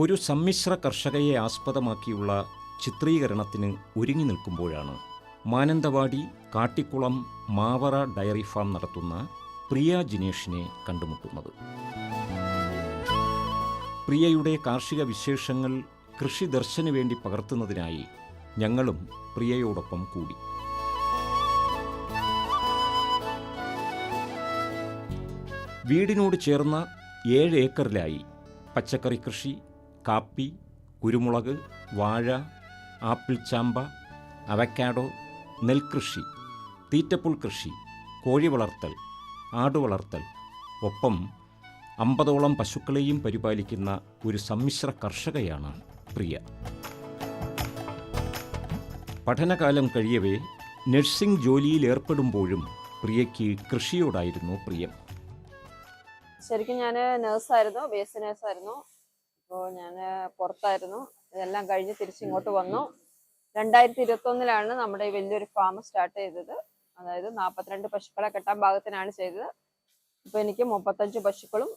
ഒരു സമ്മിശ്ര കർഷകയെ ആസ്പദമാക്കിയുള്ള ചിത്രീകരണത്തിന് ഒരുങ്ങി നിൽക്കുമ്പോഴാണ് മാനന്തവാടി കാട്ടിക്കുളം മാവറ ഡയറി ഫാം നടത്തുന്ന പ്രിയ ജിനേഷിനെ കണ്ടുമുട്ടുന്നത്. പ്രിയയുടെ കാർഷിക വിശേഷങ്ങൾ കൃഷി ദർശന് വേണ്ടി പകർത്തുന്നതിനായി ഞങ്ങളും പ്രിയയോടൊപ്പം കൂടി. വീടിനോട് ചേർന്ന ഏഴ് ഏക്കറിലായി പച്ചക്കറി കൃഷി കാപ്പി കുരുമുളക് വാഴ ആപ്പിൾ ചാമ്പ അവക്കാഡോ നെൽകൃഷി തീറ്റപ്പുൽ കൃഷി കോഴി വളർത്തൽ ആടുവളർത്തൽ ഒപ്പം അമ്പതോളം പശുക്കളെയും പരിപാലിക്കുന്ന ഒരു സമ്മിശ്ര കർഷകയാണ് പ്രിയ. പഠനകാലം കഴിയവേ നഴ്സിംഗ് ജോലിയിൽ ഏർപ്പെടുമ്പോഴും പ്രിയയ്ക്ക് കൃഷിയോടായിരുന്നു പ്രിയം. ശരിക്കും ഞാൻ നേഴ്സായിരുന്നു ബി എസ് സി നേഴ്സായിരുന്നു. അപ്പോൾ ഞാൻ പുറത്തായിരുന്നു. ഇതെല്ലാം കഴിഞ്ഞ് തിരിച്ചിങ്ങോട്ട് വന്നു. രണ്ടായിരത്തി ഇരുപത്തൊന്നിലാണ് നമ്മുടെ ഈ വലിയൊരു ഫാം സ്റ്റാർട്ട് ചെയ്തത്. അതായത് നാൽപ്പത്തിരണ്ട് പശുക്കളെ കെട്ടാൻ ഭാഗത്തിനാണ് ചെയ്തത്. ഇപ്പോൾ എനിക്ക് മുപ്പത്തഞ്ച് പശുക്കളും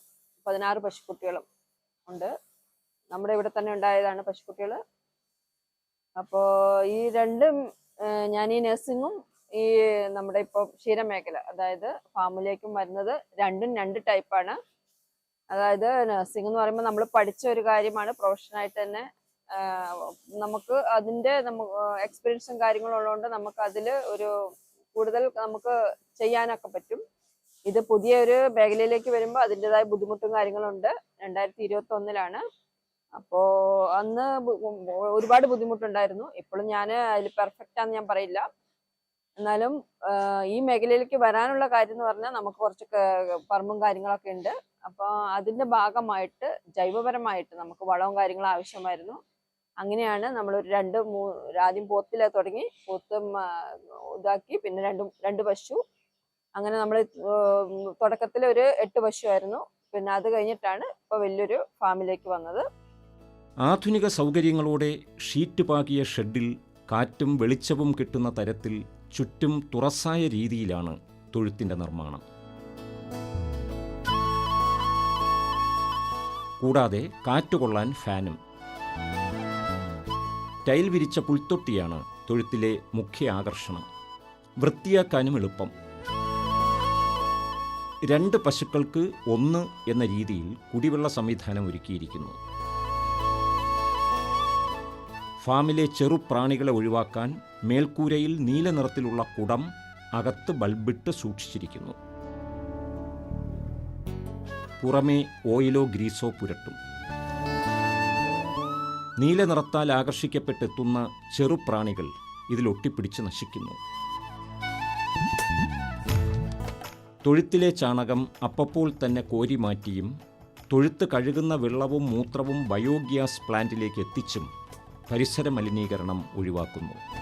പതിനാറ് പശുക്കുട്ടികളും ഉണ്ട്. നമ്മുടെ ഇവിടെ തന്നെ ഉണ്ടായതാണ് പശുക്കുട്ടികൾ അപ്പോൾ ഈ രണ്ടും ഞാൻ ഈ നഴ്സിങ്ങും ഈ നമ്മുടെ ഇപ്പോൾ ക്ഷീരമേഖല അതായത് ഫാമിലേക്കും വരുന്നത് രണ്ടും രണ്ട് ടൈപ്പാണ്. അതായത് നഴ്സിംഗ് എന്ന് പറയുമ്പോൾ നമ്മൾ പഠിച്ച ഒരു കാര്യമാണ്. പ്രൊഫഷനായിട്ട് തന്നെ നമുക്ക് അതിന്റെ നമുക്ക് എക്സ്പീരിയൻസും കാര്യങ്ങളും ഉള്ളതുകൊണ്ട് നമുക്ക് അതിൽ ഒരു കൂടുതൽ നമുക്ക് ചെയ്യാനൊക്കെ പറ്റും. ഇത് പുതിയ ഒരു മേഖലയിലേക്ക് വരുമ്പോൾ അതിന്റെതായ ബുദ്ധിമുട്ടും കാര്യങ്ങളും ഉണ്ട് രണ്ടായിരത്തി ഇരുപത്തി ഒന്നിലാണ് അപ്പോൾ അന്ന് ഒരുപാട് ബുദ്ധിമുട്ടുണ്ടായിരുന്നു. ഇപ്പോഴും ഞാൻ അതിൽ പെർഫെക്റ്റ് ആണെന്ന് ഞാൻ പറയില്ല. എന്നാലും ഈ മേഖലയിലേക്ക് വരാനുള്ള കാര്യം എന്ന് പറഞ്ഞാൽ നമുക്ക് കുറച്ച് പറമ്പും കാര്യങ്ങളൊക്കെ ഉണ്ട്. അപ്പോൾ അതിന്റെ ഭാഗമായിട്ട് ജൈവപരമായിട്ട് നമുക്ക് വളവും കാര്യങ്ങളും ആവശ്യമായിരുന്നു. അങ്ങനെയാണ് നമ്മൾ ഒരു രണ്ട് മൂ ആദ്യം പോത്തിലെ തുടങ്ങി പോത്തും ഇതാക്കി പിന്നെ രണ്ടും രണ്ട് പശു. അങ്ങനെ നമ്മൾ തുടക്കത്തിൽ ഒരു എട്ട് പശു ആയിരുന്നു. പിന്നെ അത് കഴിഞ്ഞിട്ടാണ് ഇപ്പോൾ വലിയൊരു ഫാമിലേക്ക് വന്നത്. ആധുനിക സൗകര്യങ്ങളോടെ ഷീറ്റ് പാകിയ ഷെഡിൽ കാറ്റും വെളിച്ചവും കിട്ടുന്ന തരത്തിൽ ചുറ്റും തുറസായ രീതിയിലാണ് തൊഴുത്തിന്റെ നിർമ്മാണം. കൂടാതെ കാറ്റുകൊള്ളാൻ ഫാനും. ടൈൽ വിരിച്ച പുൽത്തൊട്ടിയാണ് തൊഴുത്തിലെ മുഖ്യ ആകർഷണം. വൃത്തിയാക്കാനും എളുപ്പം. രണ്ട് പശുക്കൾക്ക് ഒന്ന് എന്ന രീതിയിൽ കുടിവെള്ള സംവിധാനം ഒരുക്കിയിരിക്കുന്നു. ഫാമിലെ ചെറുപ്രാണികളെ ഒഴിവാക്കാൻ മേൽക്കൂരയിൽ നീല നിറത്തിലുള്ള കുടം അകത്ത് ബൾബിട്ട് സൂക്ഷിച്ചിരിക്കുന്നു. പുറമേ ഓയിലോ ഗ്രീസോ പുരട്ടും. നീല നിറത്താൽ ആകർഷിക്കപ്പെട്ടെത്തുന്ന ചെറുപ്രാണികൾ ഇതിൽ ഒട്ടിപ്പിടിച്ച് നശിക്കുന്നു. തൊഴുത്തിലെ ചാണകം അപ്പപ്പോൾ തന്നെ കോരി മാറ്റിയും തൊഴുത്ത് കഴുകുന്ന വെള്ളവും മൂത്രവും ബയോഗ്യാസ് പ്ലാന്റിലേക്ക് എത്തിച്ചും പരിസര മലിനീകരണം ഒഴിവാക്കുന്നു.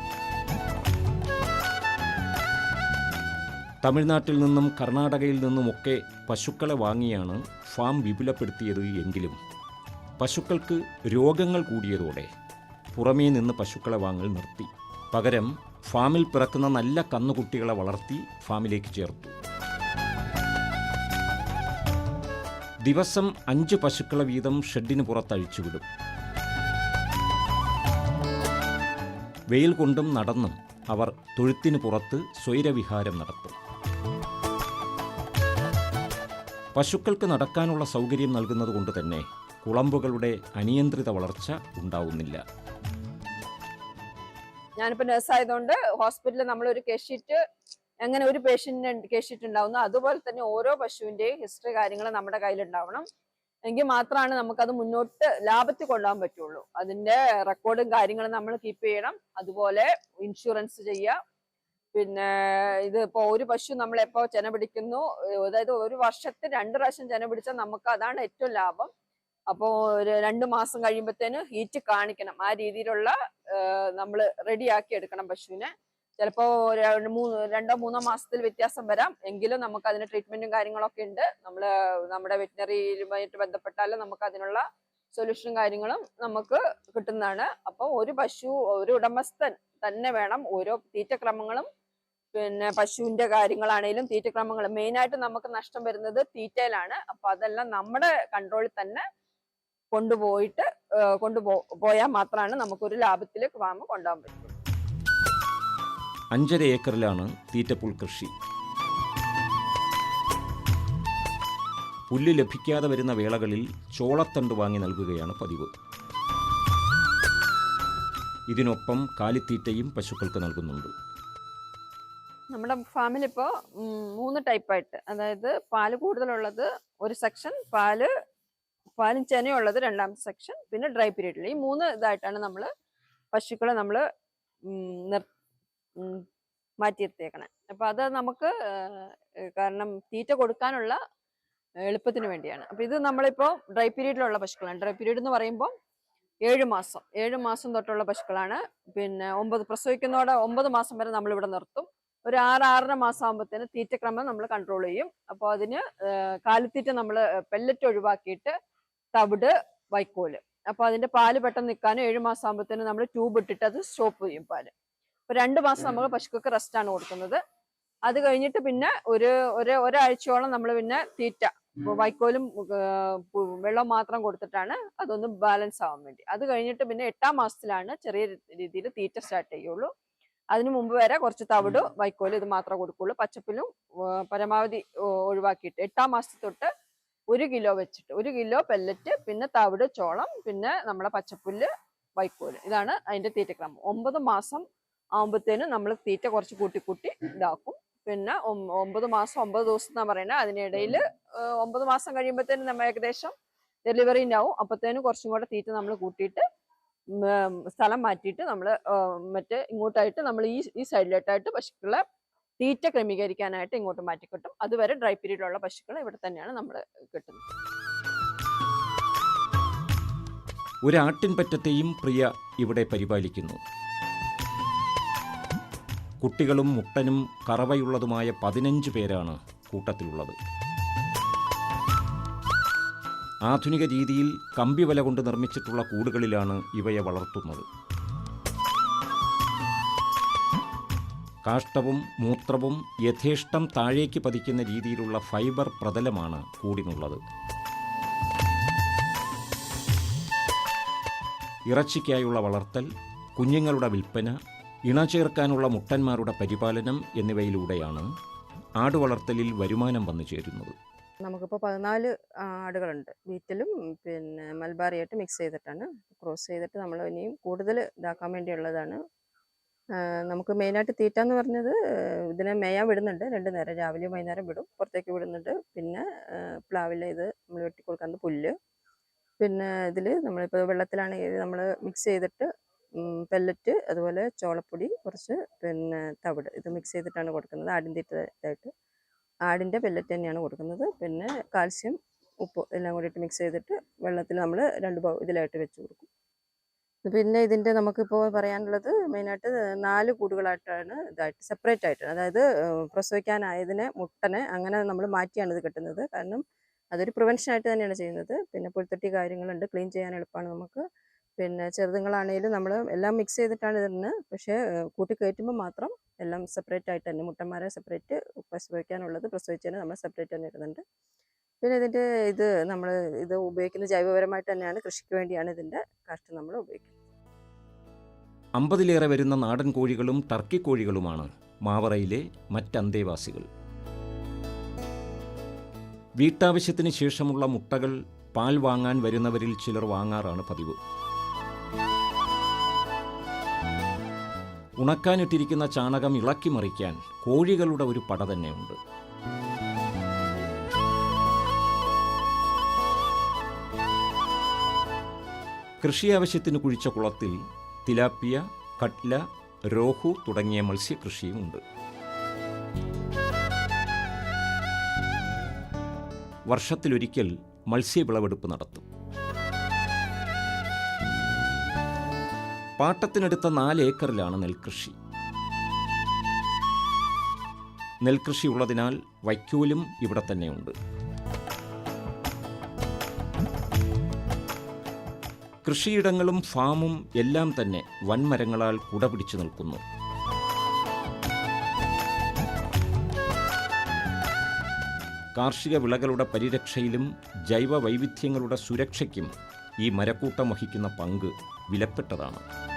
തമിഴ്നാട്ടിൽ നിന്നും കർണാടകയിൽ നിന്നുമൊക്കെ പശുക്കളെ വാങ്ങിയാണ് ഫാം വിപുലപ്പെടുത്തിയത് എങ്കിലും പശുക്കൾക്ക് രോഗങ്ങൾ കൂടിയതോടെ പുറമേ നിന്ന് പശുക്കളെ വാങ്ങൽ നിർത്തി. പകരം ഫാമിൽ പിറക്കുന്ന നല്ല കന്നുകുട്ടികളെ വളർത്തി ഫാമിലേക്ക് ചേർത്തു. ദിവസം അഞ്ച് പശുക്കളെ വീതം ഷെഡിന് പുറത്തഴിച്ചുവിടും വെയിൽ കൊണ്ടും നടന്നും അവർ തൊഴുത്തിന് പുറത്ത് സ്വൈരവിഹാരം നടത്തും. പശുക്കൾക്ക് നടക്കാനുള്ള സൗകര്യം നൽകുന്നതുകൊണ്ട് തന്നെ കുളമ്പുകളുടെ അനിയന്ത്രിത വളർച്ച ഉണ്ടാവുന്നില്ല. ഞാനിപ്പോൾ നഴ്സ് ആയതുകൊണ്ട് ഹോസ്പിറ്റലിൽ നമ്മൾ ഒരു കേഷീറ്റ് എങ്ങനെ ഒരു പേഷ്യന്റിന് കേഷീറ്റ് ഉണ്ടാവുന്നു അതുപോലെ തന്നെ ഓരോ പശുവിന്റെയും ഹിസ്റ്ററി കാര്യങ്ങൾ നമ്മുടെ കയ്യിലുണ്ടാവണം എങ്കിൽ മാത്രമാണ് നമുക്കത് മുന്നോട്ട് ലാഭത്തിൽ കൊണ്ടുപോകാൻ പറ്റുള്ളൂ. അതിന്റെ റെക്കോർഡും കാര്യങ്ങളും നമ്മൾ കീപ്പ് ചെയ്യണം. അതുപോലെ ഇൻഷുറൻസ് ചെയ്യുക. പിന്നെ ഇത് ഇപ്പൊ ഒരു പശു നമ്മൾ ചെന പിടിക്കുന്നു അതായത് ഒരു വർഷത്തിൽ രണ്ട് പ്രാവശ്യം ചെന പിടിച്ചാൽ നമുക്ക് അതാണ് ഏറ്റവും ലാഭം. അപ്പോൾ ഒരു രണ്ട് മാസം കഴിയുമ്പോഴത്തേന് ഹീറ്റ് കാണിക്കണം. ആ രീതിയിലുള്ള നമ്മൾ റെഡിയാക്കി എടുക്കണം പശുവിനെ. ചിലപ്പോൾ മൂന്ന് രണ്ടോ മൂന്നോ മാസത്തിൽ വ്യത്യാസം വരാം. എങ്കിലും നമുക്ക് അതിന് ട്രീറ്റ്മെന്റും കാര്യങ്ങളൊക്കെ ഉണ്ട്. നമ്മൾ നമ്മുടെ വെറ്റിനറിയുമായിട്ട് ബന്ധപ്പെട്ടാൽ നമുക്ക് അതിനുള്ള സൊല്യൂഷനും കാര്യങ്ങളും നമുക്ക് കിട്ടുന്നതാണ്. അപ്പോൾ ഒരു പശു ഒരു ഉടമസ്ഥൻ തന്നെ വേണം ഓരോ തീറ്റക്രമങ്ങളും പിന്നെ പശുവിന്റെ കാര്യങ്ങളാണെങ്കിലും തീറ്റക്രമങ്ങൾ മെയിനായിട്ട് നമുക്ക് നഷ്ടം വരുന്നത് തീറ്റയിലാണ്. അപ്പൊ അതെല്ലാം നമ്മുടെ കൺട്രോളിൽ തന്നെ കൊണ്ടുപോയിട്ട് കൊണ്ടുപോ പോയാൽ മാത്രമാണ് നമുക്കൊരു ലാഭത്തിൽ ഫാം കൊണ്ടുപോകാൻ പറ്റും. അഞ്ചര ഏക്കറിലാണ് തീറ്റപ്പുൽ കൃഷി. പുല്ല് ലഭിക്കാതെ വരുന്ന വേളകളിൽ ചോളത്തണ്ട് വാങ്ങി നൽകുകയാണ് പതിവ്. ഇതിനൊപ്പം കാലിത്തീറ്റയും പശുക്കൾക്ക് നൽകുന്നുണ്ട്. നമ്മുടെ ഫാമിൽ ഇപ്പോൾ മൂന്ന് ടൈപ്പായിട്ട് അതായത് പാൽ കൂടുതലുള്ളത് ഒരു സെക്ഷൻ പാൽ പാലും ചെനയുള്ളത് രണ്ടാമത്തെ സെക്ഷൻ പിന്നെ ഡ്രൈ പീരീഡിൽ ഈ മൂന്ന് ഇതായിട്ടാണ് നമ്മൾ പശുക്കളെ നമ്മൾ നിർ മാറ്റിയെടുത്തേക്കണേ അപ്പോൾ അത് നമുക്ക് കാരണം തീറ്റ കൊടുക്കാനുള്ള എളുപ്പത്തിന് വേണ്ടിയാണ്. അപ്പോൾ ഇത് നമ്മളിപ്പോൾ ഡ്രൈ പീരീഡിലുള്ള പശുക്കളാണ്. ഡ്രൈ പീരീഡ് എന്ന് പറയുമ്പോൾ ഏഴ് മാസം. ഏഴ് മാസം തൊട്ടുള്ള പശുക്കളാണ്. പിന്നെ ഒമ്പത് പ്രസവിക്കുന്നതോടെ ഒമ്പത് മാസം വരെ നമ്മളിവിടെ നിർത്തും. ഒരു ആറ് ആറര മാസം ആകുമ്പോഴത്തേന് തീറ്റക്രമം നമ്മൾ കൺട്രോൾ ചെയ്യും. അപ്പോൾ അതിന് കാലിത്തീറ്റ നമ്മൾ പെല്ലറ്റ് ഒഴിവാക്കിയിട്ട് തവിട് വൈക്കോൽ. അപ്പോൾ അതിന്റെ പാൽ പെട്ടെന്ന് നിൽക്കാനും ഏഴ് മാസം ആകുമ്പോഴത്തേന് നമ്മൾ ട്യൂബ് ഇട്ടിട്ട് അത് സ്റ്റോപ്പ് ചെയ്യും പാൽ. അപ്പോൾ രണ്ട് മാസം നമ്മൾ പശുക്കൾക്ക് റെസ്റ്റ് ആണ് കൊടുക്കുന്നത്. അത് കഴിഞ്ഞിട്ട് പിന്നെ ഒരു ഒരു ഒരാഴ്ചയോളം നമ്മൾ പിന്നെ തീറ്റ വൈക്കോലും വെള്ളം മാത്രം കൊടുത്തിട്ടാണ് അതൊന്ന് ബാലൻസ് ആവാൻ വേണ്ടി. അത് കഴിഞ്ഞിട്ട് പിന്നെ എട്ടാം മാസത്തിലാണ് ചെറിയ രീതിയിൽ തീറ്റ സ്റ്റാർട്ട് ചെയ്യുള്ളൂ. അതിനു മുമ്പ് വരെ കുറച്ച് തവിട് വൈക്കോൽ ഇത് മാത്രമേ കൊടുക്കുള്ളൂ. പച്ചപ്പിലും പരമാവധി ഒഴിവാക്കിയിട്ട് എട്ടാം മാസത്തിൽ തൊട്ട് ഒരു കിലോ വെച്ചിട്ട് ഒരു കിലോ പെല്ലറ്റ് പിന്നെ തവിട് ചോളം പിന്നെ നമ്മളെ പച്ചപ്പുല്ല് വൈക്കോൽ. ഇതാണ് അതിന്റെ തീറ്റക്രമം. ഒമ്പത് മാസം ആകുമ്പോഴത്തേനും നമ്മൾ തീറ്റ കുറച്ച് കൂട്ടി കൂട്ടി ഇതാക്കും. പിന്നെ ഒമ്പത് മാസം ഒമ്പത് ദിവസം എന്നാ പറയുന്നത് അതിനിടയിൽ ഒമ്പത് മാസം കഴിയുമ്പോഴത്തേനും നമ്മൾ ഏകദേശം ഡെലിവറി ആവും അപ്പോഴത്തേനും കുറച്ചും കൂടെ തീറ്റ നമ്മൾ കൂട്ടിയിട്ട് സ്ഥലം മാറ്റിയിട്ട് നമ്മൾ മറ്റേ ഇങ്ങോട്ടായിട്ട് നമ്മൾ ഈ ഈ സൈഡിലോട്ടായിട്ട് പശുക്കളെ തീറ്റ ക്രമീകരിക്കാനായിട്ട് ഇങ്ങോട്ട് മാറ്റി കിട്ടും അതുവരെ ഡ്രൈ പീരീഡിലുള്ള പശുക്കളെ ഇവിടെ തന്നെയാണ് നമ്മൾ കിട്ടുന്നത്. ഒരാട്ടിൻപറ്റത്തെയും പ്രിയ ഇവിടെ പരിപാലിക്കുന്നു. കുട്ടികളും മുട്ടനും കറവയുള്ളതുമായ പതിനഞ്ച് പേരാണ് കൂട്ടത്തിലുള്ളത്. ആധുനിക രീതിയിൽ കമ്പിവല കൊണ്ട് നിർമ്മിച്ചിട്ടുള്ള കൂടുകളിലാണ് ഇവയെ വളർത്തുന്നത്. കാഷ്ടവും മൂത്രവും യഥേഷ്ടം താഴേക്ക് പതിക്കുന്ന രീതിയിലുള്ള ഫൈബർ പ്രതലമാണ് കൂടിനുള്ളത്. ഇറച്ചിക്കായുള്ള വളർത്തൽ കുഞ്ഞുങ്ങളുടെ വിൽപ്പന ഇണ ചേർക്കാനുള്ള മുട്ടന്മാരുടെ പരിപാലനം എന്നിവയിലൂടെയാണ് ആടുവളർത്തലിൽ വരുമാനം വന്നു ചേരുന്നത് നമുക്കിപ്പോൾ പതിനാല് ആടുകളുണ്ട്. വീറ്റിലും പിന്നെ മൽബാറിയായിട്ട് മിക്സ് ചെയ്തിട്ടാണ്. ക്രോസ് ചെയ്തിട്ട് നമ്മൾ ഇനിയും കൂടുതൽ ഇതാക്കാൻ വേണ്ടിയുള്ളതാണ്. നമുക്ക് മെയിനായിട്ട് തീറ്റ എന്ന് പറഞ്ഞത് ഇതിനെ മേയാൻ വിടുന്നുണ്ട്. രണ്ട് നേരം. രാവിലെയും വൈകുന്നേരം വിടും. പുറത്തേക്ക് വിടുന്നുണ്ട്. പിന്നെ പ്ലാവില ഇത് നമ്മൾ വെട്ടി പുല്ല്. പിന്നെ ഇതിൽ നമ്മളിപ്പോൾ വെള്ളത്തിലാണെങ്കിൽ നമ്മൾ മിക്സ് ചെയ്തിട്ട് പെല്ലറ്റ് അതുപോലെ ചോളപ്പൊടി കുറച്ച് പിന്നെ തവിട് ഇത് മിക്സ് ചെയ്തിട്ടാണ് കൊടുക്കുന്നത്. ആടിൻ തീറ്റ ഇതായിട്ട്. ആടിന്റെ പെല്ലറ്റ് തന്നെയാണ് കൊടുക്കുന്നത്. പിന്നെ കാൽസ്യം ഉപ്പ് എല്ലാം കൂടിയിട്ട് മിക്സ് ചെയ്തിട്ട് വെള്ളത്തിൽ നമ്മൾ രണ്ട് ഇതിലായിട്ട് വെച്ച് കൊടുക്കും. പിന്നെ ഇതിന്റെ നമുക്കിപ്പോൾ പറയാനുള്ളത് മെയിനായിട്ട് നാല് കൂടുകളായിട്ടാണ് ഇതായിട്ട് സെപ്പറേറ്റ് ആയിട്ട് അതായത് പ്രസവിക്കാനായതിനെ മുട്ടനെ അങ്ങനെ നമ്മൾ മാറ്റിയാണ് ഇത് കിട്ടുന്നത്. കാരണം അതൊരു പ്രിവെൻഷൻ ആയിട്ട് തന്നെയാണ് ചെയ്യുന്നത്. പിന്നെ പുൽത്തട്ടി കാര്യങ്ങളുണ്ട്. ക്ലീൻ ചെയ്യാൻ എളുപ്പമാണ് നമുക്ക്. പിന്നെ ചെറുതുങ്ങളാണെങ്കിലും നമ്മൾ എല്ലാം മിക്സ് ചെയ്തിട്ടാണ് ഇതിന് പക്ഷേ കൂട്ടി കയറ്റുമ്പോൾ മാത്രം എല്ലാം സെപ്പറേറ്റ് ആയിട്ട് തന്നെ മുട്ടന്മാരെ സെപ്പറേറ്റ് പ്രസവിക്കാനുള്ളത് പ്രസവിച്ചതിന് നമ്മൾ സെപ്പറേറ്റ് തന്നെ ഇടുന്നുണ്ട്. പിന്നെ ഇതിന്റെ ഇത് നമ്മൾ ഇത് ഉപയോഗിക്കുന്ന ജൈവപരമായിട്ട് തന്നെയാണ് കൃഷിക്ക് വേണ്ടിയാണ് ഇതിന്റെ കാഷ്ടം നമ്മൾ ഉപയോഗിക്കുന്നത്. അമ്പതിലേറെ വരുന്ന നാടൻ കോഴികളും ടർക്കി കോഴികളുമാണ് മാവറയിലെ മറ്റന്തേവാസികൾ വീട്ടാവശ്യത്തിന് ശേഷമുള്ള മുട്ടകൾ പാൽ വാങ്ങാൻ വരുന്നവരിൽ ചിലർ വാങ്ങാറാണ് പതിവ്. ഉണക്കാനിട്ടിരിക്കുന്ന ചാണകം ഇളക്കി മറിക്കാൻ കോഴികളുടെ ഒരു പട തന്നെയുണ്ട്. കൃഷി ആവശ്യത്തിന് കുഴിച്ച കുളത്തിൽ തിലാപ്പിയ കട്ല രോഹു തുടങ്ങിയ മത്സ്യകൃഷിയുമുണ്ട്. വർഷത്തിലൊരിക്കൽ മത്സ്യവിളവെടുപ്പ് നടത്തും. പാട്ടത്തിനെടുത്ത നാല് ഏക്കറിലാണ് നെൽകൃഷി. നെൽകൃഷി ഉള്ളതിനാൽ വൈക്കോലും ഇവിടെ തന്നെയുണ്ട്. കൃഷിയിടങ്ങളും ഫാമും എല്ലാം തന്നെ വൻമരങ്ങളാൽ കുടപിടിച്ചു നിൽക്കുന്നു. കാർഷിക വിളകളുടെ പരിരക്ഷയിലും ജൈവ വൈവിധ്യങ്ങളുടെ സുരക്ഷയ്ക്കും ഈ മരക്കൂട്ടം വഹിക്കുന്ന പങ്ക് വിലപ്പെട്ടതാണ്.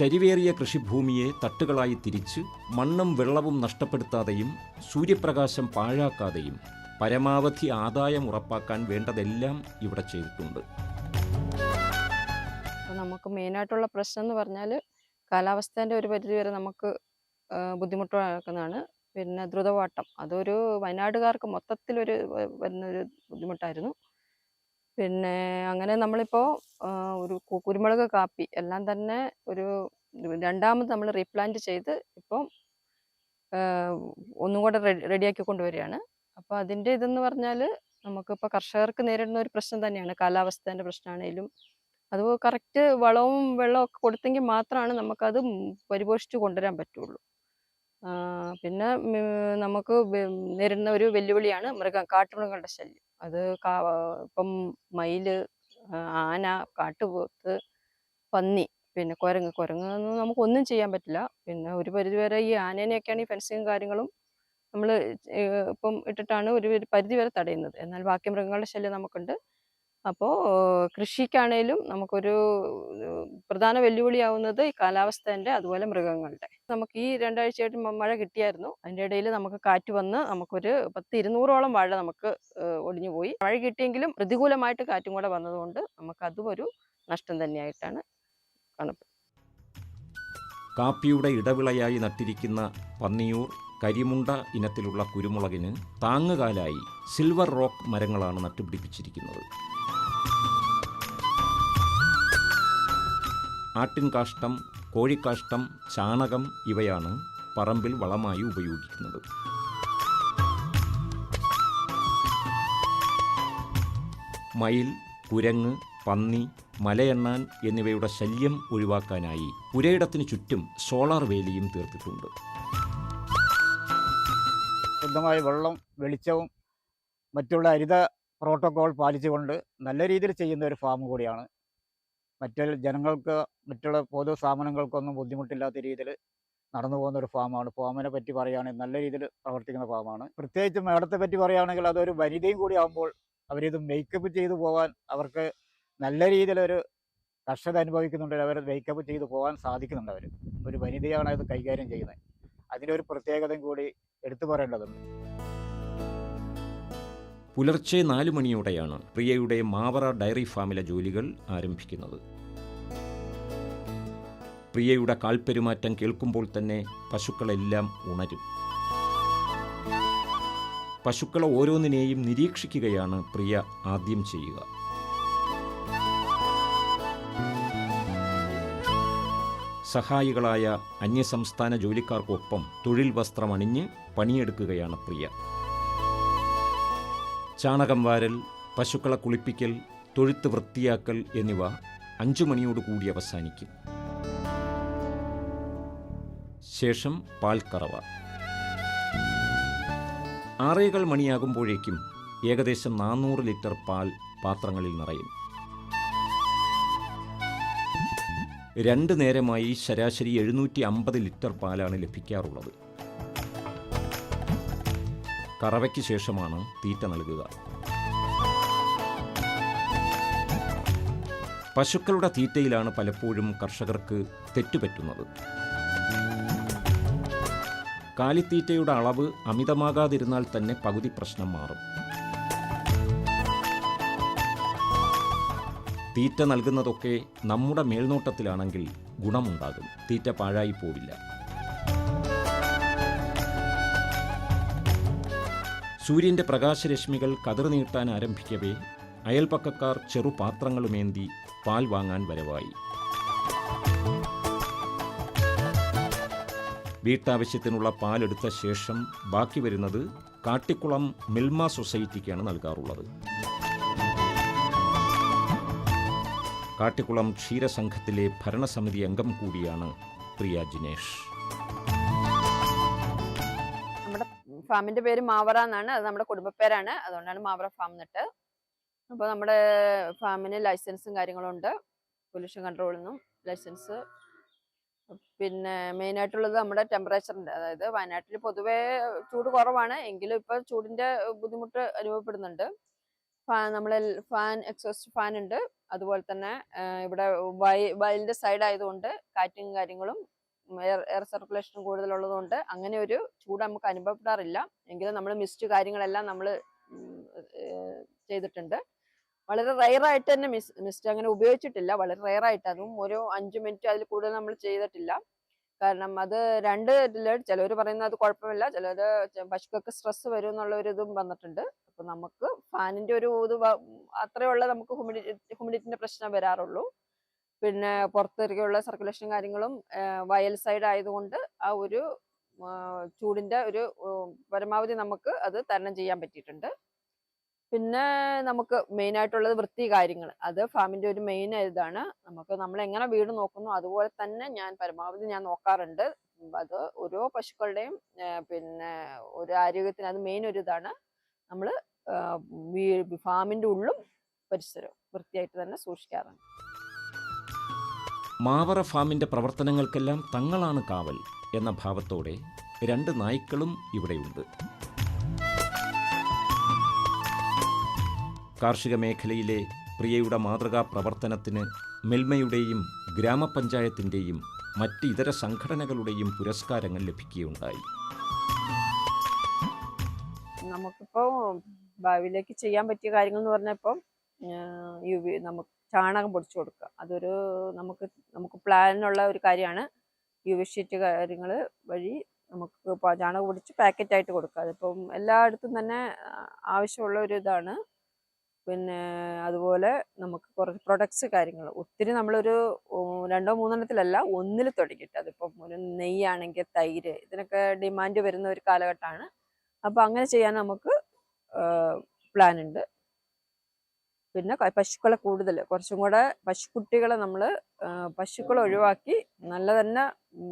ചരിവേറിയ കൃഷിഭൂമിയെ തട്ടുകളായി തിരിച്ച് മണ്ണും വെള്ളവും നഷ്ടപ്പെടുത്താതെയും സൂര്യപ്രകാശം പാഴാക്കാതെയും പരമാവധി ആദായം ഉറപ്പാക്കാൻ വേണ്ടതെല്ലാം ഇവിടെ ചെയ്തിട്ടുണ്ട്. നമുക്ക് മെയിനായിട്ടുള്ള പ്രശ്നം എന്ന് പറഞ്ഞാൽ കാലാവസ്ഥേന്റെ ഒരു പരിധി വരെ നമുക്ക് ബുദ്ധിമുട്ടാക്കുന്നതാണ്. പിന്നെ ദ്രുതവാട്ടം. അതൊരു വയനാടുകാർക്ക് മൊത്തത്തിലൊരു വരുന്നൊരു ബുദ്ധിമുട്ടായിരുന്നു. പിന്നെ അങ്ങനെ നമ്മളിപ്പോൾ ഒരു കുരുമുളക് കാപ്പി എല്ലാം തന്നെ ഒരു രണ്ടാമത് നമ്മൾ റീപ്ലാന്റ് ചെയ്ത് ഇപ്പം ഒന്നും കൂടെ റെഡി റെഡിയാക്കി കൊണ്ടുവരികയാണ്. അപ്പോൾ അതിന്റെ ഇതെന്ന് പറഞ്ഞാൽ നമുക്കിപ്പോൾ കർഷകർക്ക് നേരിടുന്ന ഒരു പ്രശ്നം തന്നെയാണ്. കാലാവസ്ഥേന്റെ പ്രശ്നമാണെങ്കിലും അത് കറക്റ്റ് വളവും വെള്ളവും ഒക്കെ കൊടുത്തെങ്കിൽ മാത്രമാണ് നമുക്കത് പരിപോഷിച്ച് കൊണ്ടുവരാൻ പറ്റുള്ളൂ. പിന്നെ നമുക്ക് നേരിടുന്ന ഒരു വെല്ലുവിളിയാണ് മൃഗം കാട്ടുമൃഗങ്ങളുടെ ശല്യം. അത് കാ ഇപ്പം മയിൽ ആ, ആന കാട്ടുപോത്ത് പന്നി പിന്നെ കുരങ്ങ്. കുരങ്ങ് ഒന്നും നമുക്കൊന്നും ചെയ്യാൻ പറ്റില്ല. പിന്നെ ഒരു പരിധി വരെ ഈ ആനേനെയൊക്കെയാണ് ഈ ഫെൻസിങ് കാര്യങ്ങളും നമ്മൾ ഇപ്പം ഇട്ടിട്ടാണ് ഒരു പരിധി വരെ തടയുന്നത്. എന്നാൽ ബാക്കി മൃഗങ്ങളുടെ ശല്യം നമുക്കുണ്ട്. അപ്പോൾ കൃഷിക്കാണേലും നമുക്കൊരു പ്രധാന വെല്ലുവിളിയാവുന്നത് ഈ കാലാവസ്ഥേന്റെ അതുപോലെ മൃഗങ്ങളുടെ. നമുക്ക് ഈ രണ്ടാഴ്ചയായിട്ട് മഴ കിട്ടിയായിരുന്നു. അതിന്റെ ഇടയിൽ നമുക്ക് കാറ്റ് വന്ന് നമുക്കൊരു പത്ത് ഇരുന്നൂറോളം വാഴ നമുക്ക് ഒടിഞ്ഞു പോയി മഴ കിട്ടിയെങ്കിലും പ്രതികൂലമായിട്ട് കാറ്റും കൂടെ വന്നതുകൊണ്ട് നമുക്കതും ഒരു നഷ്ടം തന്നെയായിട്ടാണ് കാണപ്പെടുന്നത് കാപ്പിയുടെ ഇടവിളയായി നട്ടിരിക്കുന്ന പന്നിയൂർ കരിമുണ്ട ഇനത്തിലുള്ള കുരുമുളകിന് താങ്ങുകാലായി സിൽവർ റോക്ക് മരങ്ങളാണ് നട്ടുപിടിപ്പിച്ചിരിക്കുന്നത്. ആട്ടിൻകാഷ്ടം കോഴിക്കാഷ്ടം ചാണകം ഇവയാണ് പറമ്പിൽ വളമായി ഉപയോഗിക്കുന്നത്. മയിൽ കുരങ്ങ് പന്നി മലയെണ്ണാൻ എന്നിവയുടെ ശല്യം ഒഴിവാക്കാനായി പുരയിടത്തിന് ചുറ്റും സോളാർ വേലിയും തീർത്തിട്ടുണ്ട്. ശുദ്ധമായ വെള്ളം വെളിച്ചവും മറ്റുള്ള ഹരിത പ്രോട്ടോകോൾ പാലിച്ചുകൊണ്ട് നല്ല രീതിയിൽ ചെയ്യുന്ന ഒരു ഫാം കൂടിയാണ്. മറ്റുള്ള ജനങ്ങൾക്ക് മറ്റുള്ള പൊതു സ്ഥാപനങ്ങൾക്കൊന്നും ബുദ്ധിമുട്ടില്ലാത്ത രീതിയിൽ നടന്നു പോകുന്ന ഒരു ഫാമാണ് ഫാമിനെ പറ്റി പറയുകയാണെങ്കിൽ നല്ല രീതിയിൽ പ്രവർത്തിക്കുന്ന ഫാമാണ് പ്രത്യേകിച്ച് മേടത്തെ പറ്റി പറയുകയാണെങ്കിൽ അതൊരു വനിതയും കൂടി ആകുമ്പോൾ അവരിത് മേക്കപ്പ് ചെയ്തു പോകാൻ അവർക്ക് നല്ല രീതിയിലൊരു കർഷകത അനുഭവിക്കുന്നുണ്ട്. അവർ മേക്കപ്പ് ചെയ്തു പോകാൻ സാധിക്കുന്നുണ്ട് അവർ ഒരു വനിതയാണ് അത് കൈകാര്യം ചെയ്യുന്നത്. അതിന്റെ ഒരു പ്രത്യേകതയും കൂടി എടുത്തു പറയേണ്ടതുണ്ട്. പുലർച്ചെ നാലു മണിയോടെയാണ് പ്രിയയുടെ മാവറ ഡയറി ഫാമിലെ ജോലികൾ ആരംഭിക്കുന്നത്. പ്രിയയുടെ കാൽപ്പെരുമാറ്റം കേൾക്കുമ്പോൾ തന്നെ പശുക്കളെല്ലാം ഉണരും. പശുക്കളെ ഓരോന്നിനെയും നിരീക്ഷിക്കുകയാണ് പ്രിയ ആദ്യം ചെയ്യുക. സഹായികളായ അന്യസംസ്ഥാന ജോലിക്കാർക്കൊപ്പം തൊഴിൽ വസ്ത്രമണിഞ്ഞ് പണിയെടുക്കുകയാണ് പ്രിയ. ചാണകം വാരൽ പശുക്കളെ കുളിപ്പിക്കൽ തൊഴുത്ത് വൃത്തിയാക്കൽ എന്നിവ അഞ്ചു മണിയോട് കൂടി അവസാനിക്കും. ശേഷം പാൽക്കറവ. ആറേകൾ മണിയാകുമ്പോഴേക്കും ഏകദേശം നാനൂറ് ലിറ്റർ പാൽ പാത്രങ്ങളിൽ നിറയും. രണ്ട് നേരമായി ശരാശരി എഴുന്നൂറ്റി അമ്പത് ലിറ്റർ പാലാണ് ലഭിക്കാറുള്ളത്. കറവയ്ക്ക് ശേഷമാണ് തീറ്റ നൽകുക. പശുക്കളുടെ തീറ്റയിലാണ് പലപ്പോഴും കർഷകർക്ക് തെറ്റുപറ്റുന്നത്. കാലിത്തീറ്റയുടെ അളവ് അമിതമാകാതിരുന്നാൽ തന്നെ പകുതി പ്രശ്നം മാറും. തീറ്റ നൽകുന്നതൊക്കെ നമ്മുടെ മേൽനോട്ടത്തിലാണെങ്കിൽ ഗുണമുണ്ടാകും. തീറ്റ പാഴായി പോവില്ല. സൂര്യന്റെ പ്രകാശരശ്മികൾ കതിർ നീട്ടാൻ ആരംഭിക്കവേ അയൽപ്പക്കക്കാർ ചെറുപാത്രങ്ങളുമേന്തി പാൽ വാങ്ങാൻ വരവായി. വീട്ടാവശ്യത്തിനുള്ള പാലെടുത്ത ശേഷം ബാക്കി വരുന്നത് കാട്ടിക്കുളം മിൽമ സൊസൈറ്റിക്കാണ് നൽകാറുള്ളത്. കാട്ടിക്കുളം ക്ഷീരസംഘത്തിലെ ഭരണസമിതി അംഗം കൂടിയാണ് പ്രിയ ജിനേഷ്. ഫാമിന്റെ പേര് മാവറ എന്നാണ്. അത് നമ്മുടെ കുടുംബപ്പേരാണ്. അതുകൊണ്ടാണ് മാവറ ഫാം എന്നിട്ട്. അപ്പോൾ നമ്മുടെ ഫാമിന് ലൈസൻസും കാര്യങ്ങളും ഉണ്ട്. പൊല്യൂഷൻ കൺട്രോളിൽ നിന്നും ലൈസൻസ്. പിന്നെ മെയിൻ ആയിട്ടുള്ളത് നമ്മുടെ ടെമ്പറേച്ചറിന്റെ അതായത് വയനാട്ടിൽ പൊതുവേ ചൂട് കുറവാണ്. എങ്കിലും ഇപ്പൊ ചൂടിന്റെ ബുദ്ധിമുട്ട് അനുഭവപ്പെടുന്നുണ്ട്. ഫാൻ നമ്മളെ ഫാൻ എക്സോസ്റ്റ് ഫാൻ ഉണ്ട്. അതുപോലെ തന്നെ ഇവിടെ വയ- വയലിന്റെ സൈഡ് ആയതുകൊണ്ട് കാറ്റും കാര്യങ്ങളും എയർ എയർ കൂടുതലുള്ളത് കൂടുതലുള്ളതുകൊണ്ട് അങ്ങനെ ഒരു ചൂട് നമുക്ക് അനുഭവപ്പെടാറില്ല. എങ്കിലും നമ്മൾ മിസ്റ്റ് കാര്യങ്ങളെല്ലാം നമ്മൾ ചെയ്തിട്ടുണ്ട്. വളരെ റയർ ആയിട്ട് തന്നെ മിസ് മിസ്റ്റ് അങ്ങനെ ഉപയോഗിച്ചിട്ടില്ല. വളരെ റയർ ആയിട്ട്. അതും ഒരു അഞ്ച് മിനിറ്റ് അതിൽ കൂടുതൽ നമ്മൾ ചെയ്തിട്ടില്ല. കാരണം അത് രണ്ട് ചിലവർ പറയുന്നത് അത് കുഴപ്പമില്ല. ചിലർ പശുക്കൾക്ക് സ്ട്രെസ് വരും എന്നുള്ള ഒരു ഇതും വന്നിട്ടുണ്ട്. അപ്പൊ നമുക്ക് ഫാനിന്റെ ഒരു ഇത് അത്രയുള്ള നമുക്ക് ഹ്യൂമിഡിറ്റി ഹ്യൂമിഡിറ്റിന്റെ പ്രശ്നം വരാറുള്ളൂ. പിന്നെ പുറത്തേക്കുള്ള സർക്കുലേഷൻ കാര്യങ്ങളും വയൽ സൈഡ് ആയതുകൊണ്ട് ആ ഒരു ചൂടിന്റെ ഒരു പരമാവധി നമുക്ക് അത് തരണം ചെയ്യാൻ പറ്റിയിട്ടുണ്ട്. പിന്നെ നമുക്ക് മെയിൻ ആയിട്ടുള്ളത് വൃത്തി കാര്യങ്ങൾ അത് ഫാമിന്റെ ഒരു മെയിൻ ഇതാണ്. നമുക്ക് നമ്മൾ എങ്ങനെ വീട് നോക്കുന്നു അതുപോലെ തന്നെ ഞാൻ പരമാവധി ഞാൻ നോക്കാറുണ്ട്. അത് ഓരോ പശുക്കളുടെയും പിന്നെ ഒരു ആരോഗ്യത്തിന് അത് മെയിൻ ഒരു ഇതാണ്. നമ്മൾ ഫാമിന്റെ ഉള്ളും പരിസരവും വൃത്തിയായിട്ട് തന്നെ സൂക്ഷിക്കാറുണ്ട്. മാവറ ഫാമിന്റെ പ്രവർത്തനങ്ങൾക്കെല്ലാം തങ്ങളാണ് കാവൽ എന്ന ഭാവത്തോടെ രണ്ട് നായ്ക്കളും ഇവിടെയുണ്ട്. കാർഷിക മേഖലയിലെ പ്രിയയുടെ മാതൃകാ പ്രവർത്തനത്തിന് മെൽമയുടെയും ഗ്രാമപഞ്ചായത്തിന്റെയും മറ്റ് ഇതര സംഘടനകളുടെയും പുരസ്കാരങ്ങൾ ലഭിക്കുകയുണ്ടായി. നമുക്കിപ്പോ ഭാവിയിലേക്ക് ചെയ്യാൻ പറ്റിയ കാര്യങ്ങൾ എന്ന് പറഞ്ഞാൽ നമുക്ക് ചാണകം പൊടിച്ചു കൊടുക്കുക. അതൊരു നമുക്ക് നമുക്ക് പ്ലാനുള്ള ഒരു കാര്യമാണ്. യു വി ഷീറ്റ് കാര്യങ്ങൾ വഴി നമുക്ക് ചാണകം പൊടിച്ച് പാക്കറ്റായിട്ട് കൊടുക്കുക. അതിപ്പം എല്ലായിടത്തും തന്നെ ആവശ്യമുള്ള ഒരു ഇതാണ്. പിന്നെ അതുപോലെ നമുക്ക് കുറച്ച് പ്രൊഡക്ട്സ് കാര്യങ്ങൾ. ഒത്തിരി നമ്മളൊരു രണ്ടോ മൂന്നെണ്ണത്തിലല്ല ഒന്നിൽ തുടങ്ങിയിട്ട്. അതിപ്പം ഒരു നെയ്യാണെങ്കിൽ തൈര് ഇതിനൊക്കെ ഡിമാൻഡ് വരുന്ന ഒരു കാലഘട്ടമാണ്. അപ്പോൾ അങ്ങനെ ചെയ്യാൻ നമുക്ക് പ്ലാൻ ഉണ്ട്. പിന്നെ പശുക്കളെ കൂടുതൽ. കുറച്ചും കൂടെ പശുക്കുട്ടികളെ നമ്മൾ പശുക്കളെ ഒഴിവാക്കി നല്ല തന്നെ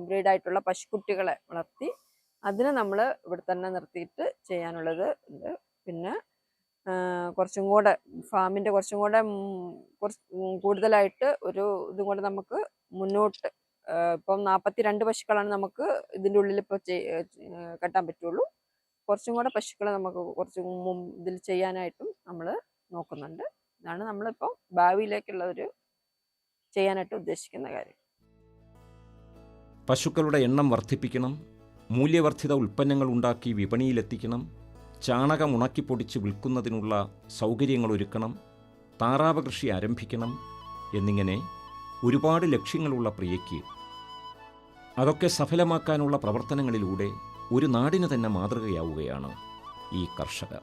ബ്രീഡായിട്ടുള്ള പശുക്കുട്ടികളെ വളർത്തി അതിനെ നമ്മൾ ഇവിടെ തന്നെ നിർത്തിയിട്ട് ചെയ്യാനുള്ളത് ഉണ്ട്. പിന്നെ കുറച്ചും കൂടെ ഫാമിന്റെ കുറച്ചും കൂടെ കുറച്ച് കൂടുതലായിട്ട് ഒരു ഇതും കൂടെ നമുക്ക് മുന്നോട്ട് ഇപ്പം നാൽപ്പത്തി രണ്ട് പശുക്കളാണ് നമുക്ക് ഇതിന്റെ ഉള്ളിൽ ഇപ്പോൾ കെട്ടാൻ പറ്റുള്ളൂ. കുറച്ചും കൂടെ പശുക്കളെ നമുക്ക് കുറച്ച് ഇതിൽ ചെയ്യാനായിട്ടും നമ്മൾ നോക്കുന്നുണ്ട്. ഇതാണ് നമ്മളിപ്പോൾ ഭാവിയിലേക്കുള്ള ഒരു ചെയ്യാനായിട്ട് ഉദ്ദേശിക്കുന്ന കാര്യം. പശുക്കളുടെ എണ്ണം വർദ്ധിപ്പിക്കണം മൂല്യവർദ്ധിത ഉൽപ്പന്നങ്ങൾ ഉണ്ടാക്കി വിപണിയിലെത്തിക്കണം ചാണകം ഉണക്കിപ്പൊടിച്ച് വിൽക്കുന്നതിനുള്ള സൗകര്യങ്ങൾ ഒരുക്കണം താറാവ് കൃഷി ആരംഭിക്കണം എന്നിങ്ങനെ ഒരുപാട് ലക്ഷ്യങ്ങളുള്ള പ്രിയയ്ക്ക്. അതൊക്കെ സഫലമാക്കാനുള്ള പ്രവർത്തനങ്ങളിലൂടെ ഒരു നാടിന് തന്നെ മാതൃകയാവുകയാണ് ഈ കർഷകർ.